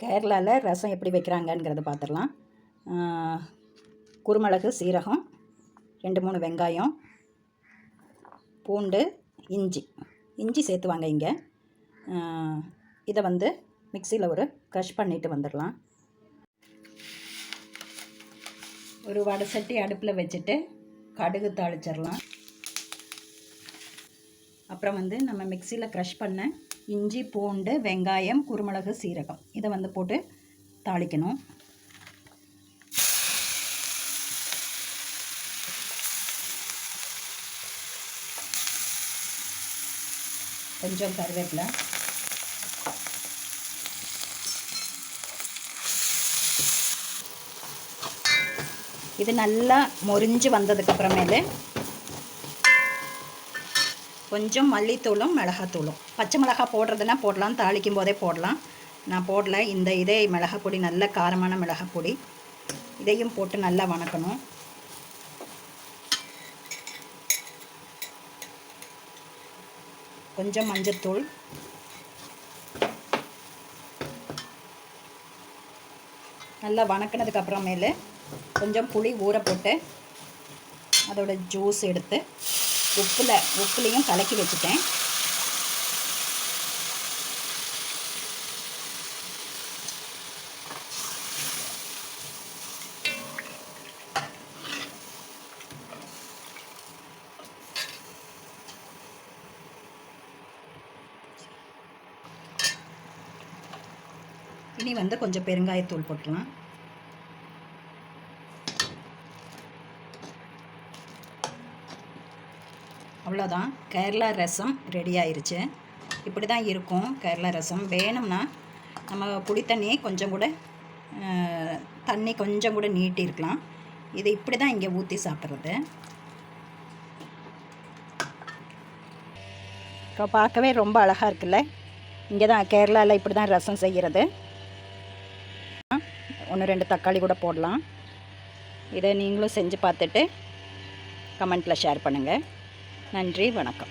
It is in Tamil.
கேரளாவில் ரசம் எப்படி வைக்கிறாங்கங்கிறத பார்த்துடலாம். குருமிளகு சீரகம் ரெண்டு மூணு வெங்காயம் பூண்டு இஞ்சி. இஞ்சி சேர்த்துவாங்க இங்கே. இதை வந்து மிக்சியில் ஒரு க்ரஷ் பண்ணிட்டு வந்துடலாம். ஒரு வடை சட்டி அடுப்பில் வச்சுட்டு கடுகு தாளிச்சிடலாம். அப்புறம் வந்து நம்ம மிக்சியில் க்ரஷ் பண்ண இஞ்சி பூண்டு வெங்காயம் குருமிளகு சீரகம். இதை வந்து போட்டு தாளிக்கணும். கொஞ்சம் கருவேப்பிலை. இது நல்லா மொரிஞ்சு வந்ததுக்கப்புறமேலு கொஞ்சம் மல்லித்தூளும் மிளகாத்தூளும். பச்சை மிளகா போடுறதுனா போடலாம் தாளிக்கும் போதே போடலாம். நான் போடல. இந்த இதே மிளகாப்பொடி நல்ல காரமான மிளகாப்பொடி இதையும் போட்டு நல்லா வணக்கணும். கொஞ்சம் மஞ்சத்தூள். நல்லா வணக்கினதுக்கு அப்புறமேலு கொஞ்சம் புளி ஊற போட்டு அதோட ஜூஸ் எடுத்து உப்பில் உப்புலேயும் கலக்கி வச்சுட்டேன். இனி வந்து கொஞ்சம் பெருங்காயத்தூள் போட்டுக்கலாம். அவ்வளோதான். கேரளா ரசம் ரெடி ஆயிருச்சு. இப்படி தான் இருக்கும் கேரளா ரசம். வேணும்னா நம்ம புளி தண்ணியை கொஞ்சம் கூட தண்ணி கொஞ்சம் கூட நீட்டிருக்கலாம். இது இப்படி தான் இங்கே ஊற்றி சாப்பிட்றது. இப்போ பார்க்கவே ரொம்ப அழகாக இருக்குல்ல? இங்கே தான் கேரளாவில் இப்படி தான் ரசம் செய்கிறது ஒன்று ரெண்டு தக்காளி கூட போடலாம். இதை நீங்களும் செஞ்சு பார்த்துட்டு கமெண்ட்டில் ஷேர் பண்ணுங்கள் நன்றி வணக்கம்.